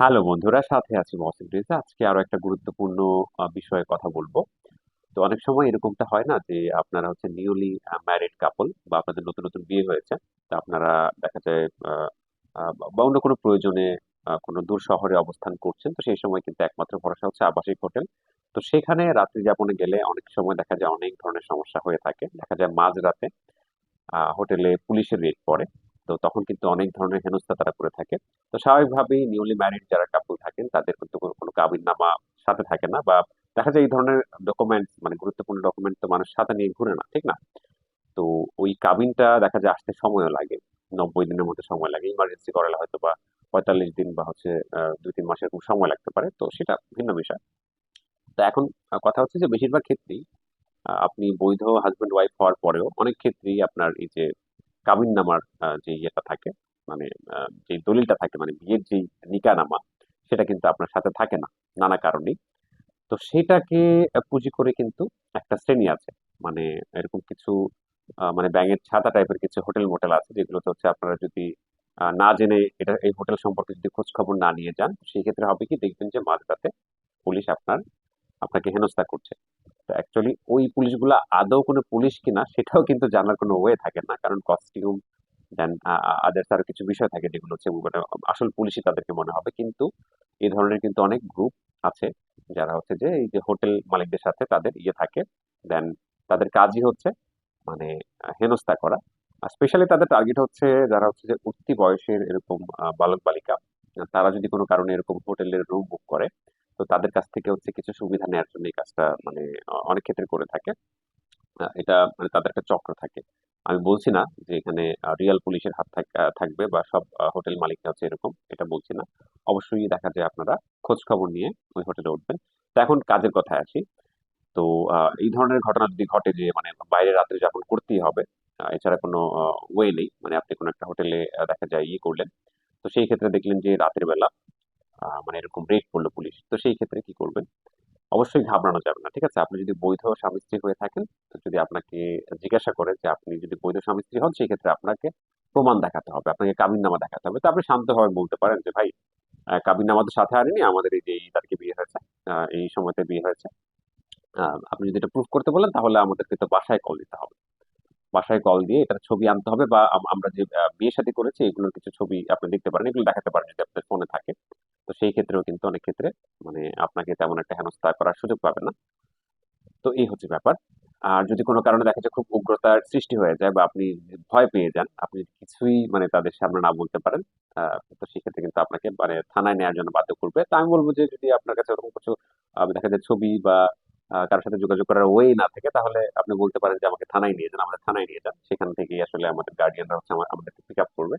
Hello বন্ধুরা, সাথে আছি মহসিন রিজা। আজকে আরও একটা গুরুত্বপূর্ণ বিষয়ে কথা বলব। তো অনেক সময় এরকমটা হয় না যে আপনারা হচ্ছে নিউলি ম্যারিড কাপল বা আপনাদের নতুন, নতুন বিয়ে হয়েছে। তো আপনারা দেখা যায় বা অন্য কোনো প্রয়োজনে কোনো দূর শহরে অবস্থান করছেন। তো সেই সময় কিন্তু একমাত্র ভরসা হচ্ছে আবাসিক হোটেল। তো সেখানে রাত্রি যাপনে গেলে অনেক সময় দেখা যায় অনেক ধরনের সমস্যা হয়ে থাকে। দেখা যায় মাঝরাতে আ হোটেলে পুলিশের রেড পড়ে। তো তখন কিন্তু অনেক ধরনের হেনস্থা তারা করে থাকে। তো স্বাভাবিকভাবেই নিউলি ম্যারিড যারা কাপল থাকেন তাদের কিন্তু কোনো, কাবিননামা সাথে থাকে না বা দেখা যায় এই ধরনের ডকুমেন্টস মানে গুরুত্বপূর্ণ ডকুমেন্ট তো মানুষ সাথে নিয়ে ঘুরে না, ঠিক না? তো ওই কাবিনটা দেখা যায় আসতে সময়ও লাগে। ৯০ দিনের মতো সময় লাগে। ইমার্জেন্সি করালে হয়তো বা পঁয়তাল্লিশ দিন বা হচ্ছে আ ২-৩ মাস এরকম সময় লাগতে পারে। তো সেটা ভিন্ন বিষয়। তো এখন কথা হচ্ছে যে বেশিরভাগ ক্ষেত্রেই আপনি বৈধ হাসব্যান্ড ওয়াইফ হওয়ার পরেও অনেক ক্ষেত্রেই আপনার এই যে কাবিননামার আ যে ইয়েটা থাকে মানে যে দলিলটা থাকে মানে বিয়ের যেই নিকাহনামা সেটা কিন্তু আপনার সাথে থাকে না, নানা কারণেই। তো সেটাকে পুঁজি করে কিন্তু একটা শ্রেণি আছে। মানে এরকম কিছু মানে ব্যাঙের ছাতা টাইপের কিছু হোটেল-মোটেল আছে যেগুলোতে হচ্ছে আপনারা যদি না জেনে এটা এই হোটেল সম্পর্কে যদি খোঁজ খবর না নিয়ে যান, সেক্ষেত্রে হবে কি দেখবেন যে মাঝরাতে পুলিশ আপনার আপনাকে হেনস্থা করছে। তো অ্যাকচুয়ালি ওই পুলিশগুলা আদৌ কোনো পুলিশ কিনা সেটাও কিন্তু জানার কোনো ওয়ে থাকে না। কারণ কস্টিউম দেন আদার্স আরও কিছু বিষয় থাকে যেগুলো হচ্ছে মানে আসল পুলিশই তাদেরকে মনে হবে। কিন্তু এ ধরনের কিন্তু অনেক গ্রুপ আছে যারা হচ্ছে যে এই যে হোটেল মালিকদের সাথে তাদের ইয়ে থাকে। দেন তাদের কাজই হচ্ছে মানে হেনস্থা করা। আর স্পেশালি তাদের টার্গেট হচ্ছে যারা হচ্ছে যে উঠতি বয়সের এরকম বালক-বালিকা। তারা যদি কোনো কারণে এরকম হোটেলের রুম বুক করে, তো তাদের কাছ থেকে হচ্ছে কিছু সুবিধা নেয়ার জন্য এই কাজটা মানে অনেক ক্ষেত্রে করে থাকে। এটা মানে তাদের একটা চক্র থাকে। আমি বলছি না যে এখানে রিয়াল পুলিশের হাত থাকবে বা সব হোটেল মালিকরা হচ্ছে এরকম, এটা বলছি না। অবশ্যই দেখা যায় আপনারা খোঁজখবর নিয়ে ওই হোটেলে উঠবেন। তো এখন কাজের কথায় আসি। তো এই ধরনের ঘটনা যদি ঘটে যে মানে বাইরে রাত্রে যাপন করতেই হবে, এছাড়া কোনো ওয়ে নেই। মানে আপনি কোনো একটা হোটেলে দেখা যায় ইয়ে করলেন। তো সেই ক্ষেত্রে দেখলেন যে রাতের বেলা মানে এরকম রেড করল পুলিশ। তো সেই ক্ষেত্রে কি করবেন? অবশ্যই ঘাবড়ানো যাবে না। ঠিক আছে? আপনি যদি বৈধ স্বামী-স্ত্রী হয়ে থাকেন, তো যদি আপনাকে জিজ্ঞাসা করে যে আপনি যদি বৈধ স্বামী-স্ত্রী হন, সেক্ষেত্রে আপনাকে প্রমাণ দেখাতে হবে। আপনাকে কাবিননামা দেখাতে হবে। তো আপনি শান্তভাবে বলতে পারেন যে, "ভাই, কাবিননামা তো সাথে আনিনি। আমাদের এই যে এই তারিখে বিয়ে হয়েছে। এই সময়তে বিয়ে হয়েছে। আপনি যদি এটা প্রুফ করতে বলেন তাহলে আমাদেরকে তো বাসায় কল দিতে হবে। বাসায় কল দিয়ে এটার ছবি আনতে হবে বা আমরা যে বিয়ে-শাদী করেছি এগুলোর কিছু ছবি আপনি দেখতে পারেন। এগুলো দেখাতে পারেন যদি আপনার ফোনে থাকে। তো সেই ক্ষেত্রেও কিন্তু অনেক ক্ষেত্রে মানে আপনাকে তেমন একটা হেনস্থা করার সুযোগ পাবেন না। তো এই হচ্ছে ব্যাপার। আর যদি কোনো কারণে দেখা যায় খুব উগ্রতার সৃষ্টি হয়ে যায় বা আপনি ভয় পেয়ে যান, আপনি কিছুই মানে তাদের সামনে না বলতে পারেন, তো সেক্ষেত্রে কিন্তু আপনাকে মানে থানায় নেওয়ার জন্য বাধ্য করবে। তো আমি বলব যে যদি আপনার কাছে ওরকম কিছু দেখা যায় ছবি বা আ কারও সাথে যোগাযোগ করার ওয়ে না থাকে তাহলে আপনি বলতে পারেন যে আমাকে থানায় নিয়ে যান। আমাদের থানায় নিয়ে যান। সেখান থেকেই আসলে আমাদের গার্ডিয়ানরা হচ্ছে আমা আমাদেরকে পিক আপ করবে।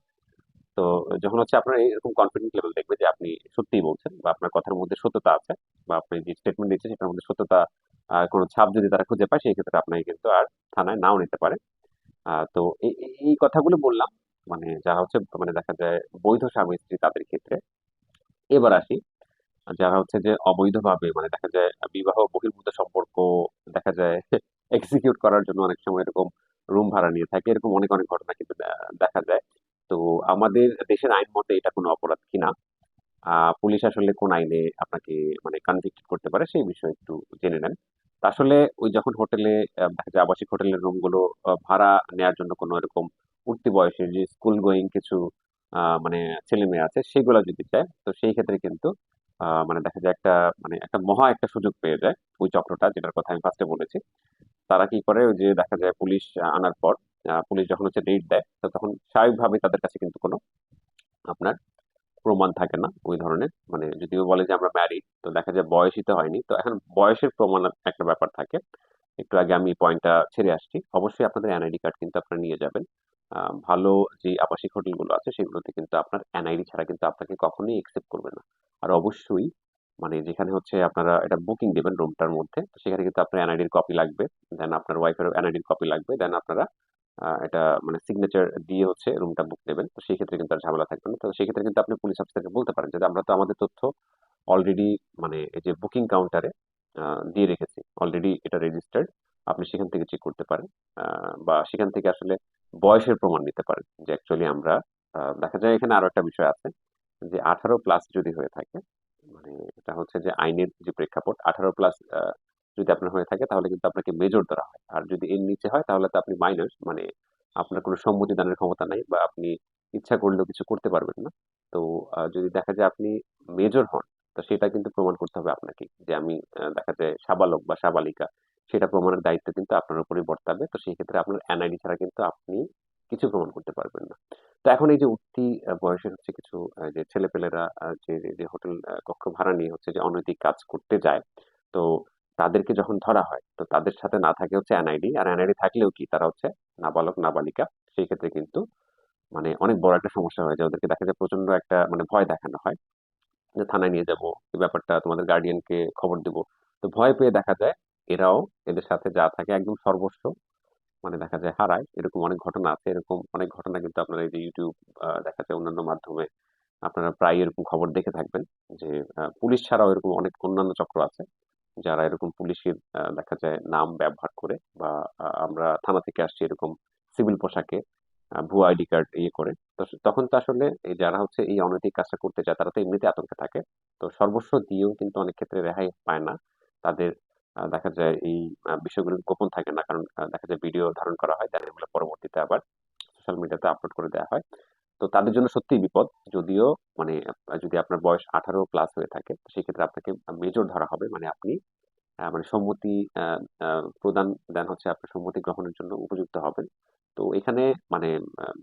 তো যখন হচ্ছে আপনার এরকম কনফিডেন্ট লেভেল দেখবে যে আপনি সত্যিই বলছেন বা আপনার কথার মধ্যে সত্যতা আছে বা আপনি যে স্টেটমেন্ট দিচ্ছেন সেটার মধ্যে সত্যতা কোনো ছাপ যদি তারা খুঁজে পায় সেক্ষেত্রে আপনাকে কিন্তু আর থানায় নাও নিতে পারে। তো এই কথাগুলো বললাম মানে যারা হচ্ছে মানে দেখা যায় বৈধ স্বামী-স্ত্রী তাদের ক্ষেত্রে। এবার আসি যারা হচ্ছে যে অবৈধভাবে মানে দেখা যায় বিবাহ বহির্ভূত সম্পর্ক দেখা যায় এক্সিকিউট করার জন্য অনেক সময় এরকম রুম ভাড়া নিয়ে থাকে। এরকম অনেক, অনেক ঘটনা কিন্তু দেখা যায়। তো আমাদের দেশের আইন মতে এটা কোনো অপরাধ কিনা? পুলিশ আসলে কোন আইনে আপনাকে মানে কনভিক্টেড করতে পারে সেই বিষয়ে একটু জেনে নেন। আসলে ওই যখন হোটেলে আবাসিক হোটেলের রুমগুলো ভাড়া নেয়ার জন্য কোনো এরকম উঠতি বয়সের যে স্কুল গোয়িং কিছু মানে ছেলেমেয়ে আছে সেগুলা যদি চায়, তো সেই ক্ষেত্রে কিন্তু মানে দেখা যায় একটা মানে একটা মহা একটা সুযোগ পেয়ে যায় ওই চক্রটা যেটার কথা আমি ফার্স্ট বলেছি। তারা কি করে ওই যে দেখা যায় পুলিশ আনার পর পুলিশ যখন হচ্ছে রেড দেয়, তো তখন স্বাভাবিকভাবে তাদের কাছে কিন্তু কোনো আপনার প্রমাণ থাকে না ওই ধরনের। মানে যদিও বলে যে আমরা ম্যারিড তো দেখা যায় বয়সই তো হয়নি। তো এখন বয়সের প্রমাণ একটা ব্যাপার থাকে। একটু আগে আমি পয়েন্টটা ছেড়ে আসছি। অবশ্যই আপনাদের এনআইডি কার্ড কিন্তু আপনারা নিয়ে যাবেন। ভালো যে আবাসিক হোটেলগুলো আছে সেগুলোতে কিন্তু আপনার এনআইডি ছাড়া কিন্তু আপনাকে কখনোই অ্যাকসেপ্ট করবে না। আর অবশ্যই মানে যেখানে হচ্ছে আপনারা এটা বুকিং দিবেন রুমটার মধ্যে, সেখানে কিন্তু আপনার এনআইডির কপি লাগবে। দেন আপনার ওয়াইফেরও এনআইডির কপি লাগবে। দেন আপনারা এটা মানে সিগনেচার দিয়ে হচ্ছে রুমটা বুক দেবেন। তো সেই ক্ষেত্রে কিন্তু আর ঝামেলা থাকবে না। তো সেক্ষেত্রে কিন্তু আপনি পুলিশ অফিসারকে বলতে পারেন যে, আমরা তো আমাদের তথ্য অলরেডি মানে এই যে বুকিং কাউন্টারে দিয়ে রেখেছি। অলরেডি এটা রেজিস্টার্ড। আপনি সেখান থেকে চেক করতে পারেন। বা সেখান থেকে আসলে বয়সের প্রমাণ নিতে পারেন। যে অ্যাকচুয়ালি আমরা দেখা যায় এখানে আরও একটা বিষয় আছে। যে আঠারো প্লাস যদি হয়ে থাকে মানে এটা হচ্ছে যে আইনের যে প্রেক্ষাপট আঠারো প্লাস যদি আপনার হয়ে থাকে, তাহলে কিন্তু আপনাকে মেজর ধরা হয়। আর যদি এর নিচে হয়, তাহলে তো আপনি মাইনর মানে আপনার কোনো সম্মতি দানের ক্ষমতা নাই বা আপনি ইচ্ছা করলেও কিছু করতে পারবেন না। তো যদি দেখা যায় আপনি মেজর হন, তো সেটা কিন্তু প্রমাণ করতে হবে আপনাকে যে আমি দেখা যায় সাবালক বা সাবালিকা, সেটা প্রমাণের দায়িত্ব কিন্তু আপনার উপরই বর্তাবে। তো সেই ক্ষেত্রে আপনার এনআইডি ছাড়া কিন্তু আপনি কিছু প্রমাণ করতে পারবেন না। তো এখন এই যে উঠতি বয়সের হচ্ছে কিছু যে ছেলেপেলেরা যে যে হোটেল কক্ষ ভাড়া নিয়ে হচ্ছে যে অনৈতিক কাজ করতে যায়, তো তাদেরকে যখন ধরা হয়, তো তাদের সাথে না থাকে হচ্ছে এনআইডি। আর এনআইডি থাকলেও কি, তারা হচ্ছে নাবালক, নাবালিকা। সেই ক্ষেত্রে কিন্তু মানে অনেক বড় একটা সমস্যা হয়ে যায়। ওদেরকে দেখা যায় প্রচণ্ড একটা মানে ভয় দেখানো হয়। যে থানায় নিয়ে যাব, এই ব্যাপারটা তোমাদের গার্ডিয়ানকে খবর দেব। তো ভয় পেয়ে দেখা যায় এরাও এদের সাথে যা থাকে একদম সর্বস্ব মানে দেখা যায় হারায়। এরকম অনেক ঘটনা আছে। এরকম অনেক ঘটনা কিন্তু আপনারা এই যে ইউটিউব দেখা যায় অন্যান্য মাধ্যমে আপনারা প্রায় এরকম খবর দেখে থাকবেন যে পুলিশ ছাড়াও এরকম অনেক অন্যান্য চক্র আছে। যারা এরকম পুলিশের দেখা যায় নাম ব্যবহার করে বা আমরা থানা থেকে আসছি এরকম সিভিল পোশাকে ভুয়া আইডি কার্ড ইয়ে করে, তো তখন তো আসলে যারা হচ্ছে এই অনৈতিক কাজটা করতে চায় তারা তো এমনিতে আতঙ্কে থাকে। তো সর্বস্ব দিয়েও কিন্তু অনেক ক্ষেত্রে রেহাই পায় না। তাদের দেখা যায় এই বিষয়গুলো গোপন থাকে না কারণ দেখা যায় ভিডিও ধারণ করা হয়, দেন এগুলো পরবর্তীতে আবার সোশ্যাল মিডিয়াতে আপলোড করে দেওয়া হয়। তো তাদের জন্য সত্যিই বিপদ। যদিও মানে যদি আপনার বয়স আঠারো প্লাস হয়ে থাকে সেক্ষেত্রে আপনাকে মেজর ধরা হবে। মানে আপনি মানে সম্মতি প্রদান, দেন হচ্ছে আপনার সম্মতি গ্রহণের জন্য উপযুক্ত হবেন। তো এখানে মানে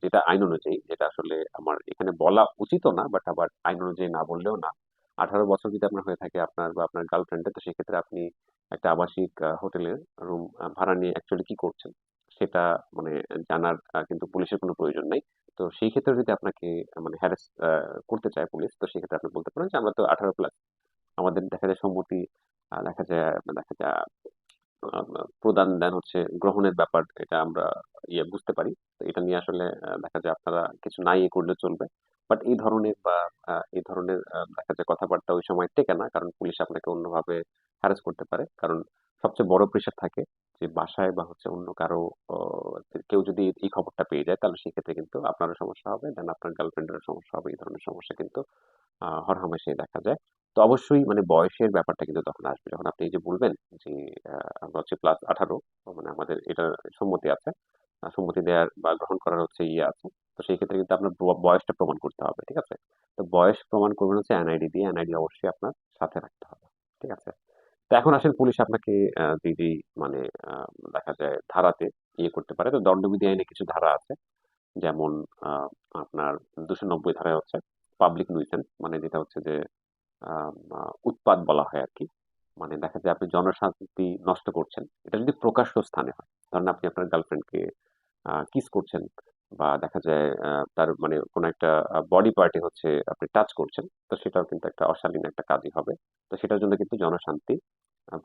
যেটা আইন অনুযায়ী, যেটা আসলে আমার এখানে বলা উচিতও না বাট আবার আইন অনুযায়ী না বললেও না। আঠারো বছর যদি আপনার হয়ে থাকে আপনার বা আপনার গার্লফ্রেন্ডের তো সেক্ষেত্রে আপনি একটা আবাসিক হোটেলের রুম ভাড়া নিয়ে অ্যাকচুয়ালি কি করছেন? সেটা মানে জানার কিন্তু পুলিশের কোনো প্রয়োজন নেই। তো সেই ক্ষেত্রে যদি আপনাকে মানে হ্যারাস করতে চায় পুলিশ, তো সেক্ষেত্রে আপনি বলতে পারেন যে আমরা তো আঠারো প্লাস আমাদের দেখা যায় সম্মতি দেখা যায় দেখা যায় প্রদান দেন হচ্ছে গ্রহণের ব্যাপার, এটা আমরা ইয়ে বুঝতে পারি। তো এটা নিয়ে আসলে দেখা যায় আপনারা কিছু নাই ইয়ে করলে চলবে। বাট এই ধরনের বা এই ধরনের দেখা যায় কথাবার্তা ওই সময় টেকে না, কারণ পুলিশ আপনাকে অন্যভাবে হ্যারাস করতে পারে। কারণ সবচেয়ে বড় প্রেশার থাকে যে বাসায় বা হচ্ছে অন্য কারও কেউ যদি এই খবরটা পেয়ে যায়, তাহলে সেক্ষেত্রে কিন্তু আপনারও সমস্যা হবে। দেন আপনার গার্লফ্রেন্ডেরও সমস্যা হবে, এই ধরনের সমস্যা কিন্তু আহ হরহামেশাই দেখা যায়। তো অবশ্যই মানে বয়সের ব্যাপারটা কিন্তু তখন আসবে। যখন আপনি এই যে বলবেন যে আমরা হচ্ছে প্লাস আঠারো মানে আমাদের এটা সম্মতি আছে সম্মতি দেওয়ার বা গ্রহণ করার হচ্ছে ইয়ে আছে, তো সেই ক্ষেত্রে কিন্তু আপনার বয়সটা প্রমাণ করতে হবে, ঠিক আছে? তো বয়স প্রমাণ করবেন হচ্ছে এনআইডি দিয়ে এনআইডি অবশ্যই আপনার সাথে রাখতে হবে, ঠিক আছে? তো এখন আসেন পুলিশ আপনাকে যে মানে দেখা যায় ধারাতে ইয়ে করতে পারে, তো দণ্ডবিধি আইনে কিছু ধারা আছে। যেমন আপনার দুশো নব্বই ধারায় হচ্ছে পাবলিক নুইসেন্স মানে যেটা হচ্ছে যে উৎপাত বলা হয় আর কি মানে দেখা যায় আপনি জনশান্তি নষ্ট করছেন। এটা যদি প্রকাশ্য স্থানে হয়, ধরেন আপনি আপনার গার্লফ্রেন্ডকে কিস করছেন বা দেখা যায় তার মানে কোনো একটা বডি পার্টে হচ্ছে আপনি টাচ করছেন, তো সেটাও কিন্তু একটা অশালীন একটা কাজই হবে। তো সেটার জন্য কিন্তু জনশান্তি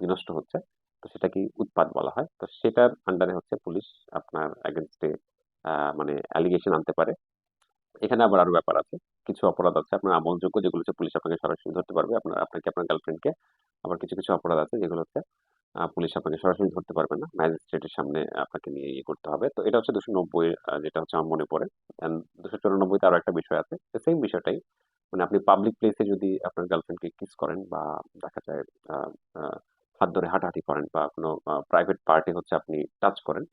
বিনষ্ট হচ্ছে। তো সেটাকে উৎপাত বলা হয়। তো সেটার আন্ডারে হচ্ছে পুলিশ আপনার এগেনস্টে মানে অ্যালিগেশন আনতে পারে। এখানে আবার আরও ব্যাপার আছে। কিছু অপরাধ আছে আপনার আমলযোগ্য, যেগুলো হচ্ছে পুলিশ আপনাকে সরাসরি ধরতে পারবে। আপনার, আপনাকে আপনার গার্লফ্রেন্ডকে আবার কিছু কিছু অপরাধ আছে, যেগুলো হচ্ছে পুলিশ আপনাকে সরাসরি ধরতে পারবে না। ম্যাজিস্ট্রেটের সামনে আপনাকে নিয়ে ইয়ে করতে হবে। তো এটা হচ্ছে দুশো নব্বই যেটা হচ্ছে আমার মনে পড়ে। দুশো চুরানব্বইতে আরও একটা বিষয় আছে। সেম বিষয়টাই মানে আপনি পাবলিক প্লেসে যদি আপনার গার্লফ্রেন্ডকে কিস করেন বা দেখা যায় হাত ধরে হাঁটাহাঁটি করেন বা কোনো প্রাইভেট পার্টি হচ্ছে আপনি টাচ করেন,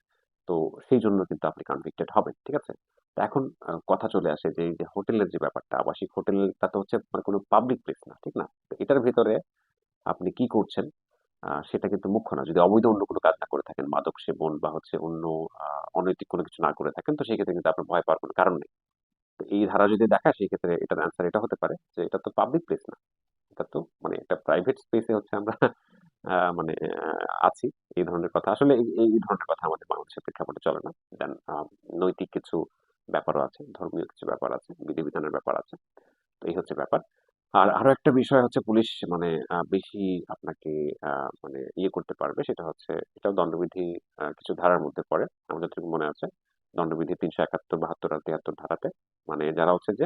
তো সেই জন্য কিন্তু আপনি কনভিক্টেড হবেন, ঠিক আছে? তো এখন কথা চলে আসে যে যে হোটেলের যে ব্যাপারটা, আবাসিক হোটেলটা তো হচ্ছে মানে কোনো পাবলিক প্লেস না, ঠিক না? এটার ভিতরে আপনি কি করছেন? সেটা কিন্তু মুখ্য না। যদি অবৈধ অন্য কোনো কাজ না করে থাকেন, মাদক সেবন বা হচ্ছে অন্য অনৈতিক কোনো কিছু না করে থাকেন, তো সেই ক্ষেত্রে কিন্তু আপনার ভয় পাওয়ার কোনো কারণ নেই। এই ধারা যদি দেখা সেই ক্ষেত্রে এটার অ্যান্সার এটা হতে পারে যে এটা তো পাবলিক প্লেস না। এটা তো মানে একটা প্রাইভেট স্পেসে হচ্ছে আমরা মানে আছি। এই ধরনের কথা। আসলে এই ধরনের কথা আমাদের বাংলাদেশের প্রেক্ষাপটে চলে না। দেন নৈতিক কিছু ব্যাপারও আছে, ধর্মীয় কিছু ব্যাপার আছে, বিধিবিধানের ব্যাপার আছে। তো এই হচ্ছে ব্যাপার। আর আরও একটা বিষয় হচ্ছে পুলিশ মানে বেশি আপনাকে আহ, মানে ইয়ে করতে পারবে সেটা হচ্ছে এটাও দণ্ডবিধি কিছু ধারার মধ্যে পড়ে আমার যতটুকু মনে আছে। দণ্ডবিধি তিনশো একাত্তর বাহাত্তর আর তিয়াত্তর ধারাতে। মানে যারা হচ্ছে যে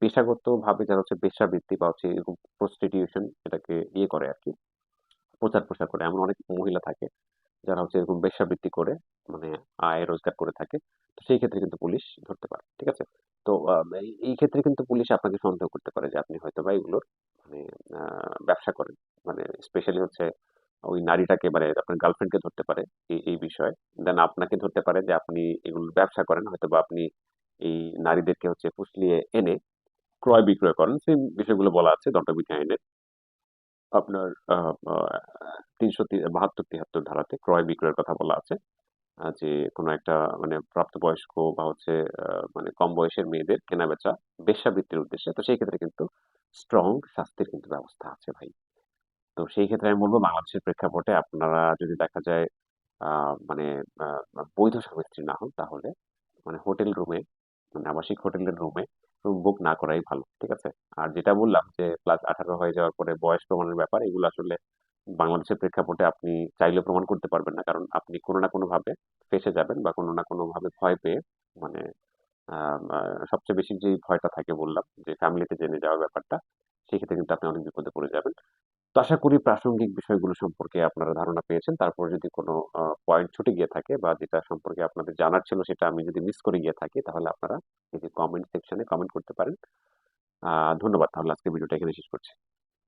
পেশাগত ভাবে যারা হচ্ছে বেশ্যাবৃত্তি বা হচ্ছে এরকম প্রস্টিটিউশন এটাকে ইয়ে করে আর কি প্রচার প্রসার করে এমন অনেক মহিলা থাকে যারা হচ্ছে এরকম বেশ্যাবৃত্তি করে মানে আয় রোজগার করে থাকে, তো সেই ক্ষেত্রে কিন্তু পুলিশ ধরতে পারে, ঠিক আছে? তো এই ক্ষেত্রে কিন্তু পুলিশ আপনাকে সন্দেহ করতে পারে যে আপনি হয়তো বা এগুলোর মানে ব্যবসা করেন। মানে স্পেশালি হচ্ছে ওই নারীটাকে মানে আপনার গার্লফ্রেন্ডকে ধরতে পারে এই বিষয়ে। দেন আপনাকে ধরতে পারে যে আপনি এগুলোর ব্যবসা করেন হয়তো বা আপনি এই নারীদেরকে হচ্ছে ফুসলিয়ে এনে ক্রয় বিক্রয় করেন। সেই বিষয়গুলো বলা আছে দণ্ডবিধি আইনে আপনার তিনশো বাহাত্তর তিয়াত্তর ধারাতে ক্রয় বিক্রয়ের কথা বলা আছে যে কোনো একটা মানে প্রাপ্তবয়স্ক বা হচ্ছে মানে কম বয়সের মেয়েদের কেনা বেচা বেশ্যাবৃত্তির উদ্দেশ্যে, তো সেই ক্ষেত্রে কিন্তু স্ট্রং শাস্তির কিন্তু ব্যবস্থা আছে ভাই। তো সেই ক্ষেত্রে আমি বলব বাংলাদেশের প্রেক্ষাপটে আপনারা যদি দেখা যায় মানে বৈধ স্বামী স্ত্রী না হন, তাহলে মানে হোটেল রুমে মানে আবাসিক হোটেলের রুম বুক না করাই ভালো, ঠিক আছে? আর যেটা বললাম যে প্লাস আঠারো হয়ে যাওয়ার পরে বয়স প্রমাণের ব্যাপার, এগুলো আসলে বাংলাদেশের প্রেক্ষাপটে আপনি চাইলে প্রমাণ করতে পারবেন না। কারণ আপনি কোনো না কোনো ভাবে ফেঁসে যাবেন বা কোনো না কোনোভাবে ভয় পেয়ে মানে সবচেয়ে বেশি যে ভয়টা থাকে বললাম, যে ফ্যামিলিতে জেনে যাওয়ার ব্যাপারটা, সেক্ষেত্রে কিন্তু আপনি অনেক বিপদে পড়ে যাবেন। তো আশা করি প্রাসঙ্গিক বিষয়গুলো সম্পর্কে আপনারা ধারণা পেয়েছেন। তারপর যদি কোনো পয়েন্ট ছুটে গিয়ে থাকে বা যেটা সম্পর্কে আপনাদের জানার ছিল সেটা আমি যদি মিস করে গিয়ে থাকি, তাহলে আপনারা এই যে কমেন্ট সেকশনে কমেন্ট করতে পারেন। ধন্যবাদ। তাহলে আজকে ভিডিওটা এখানে শেষ করছি।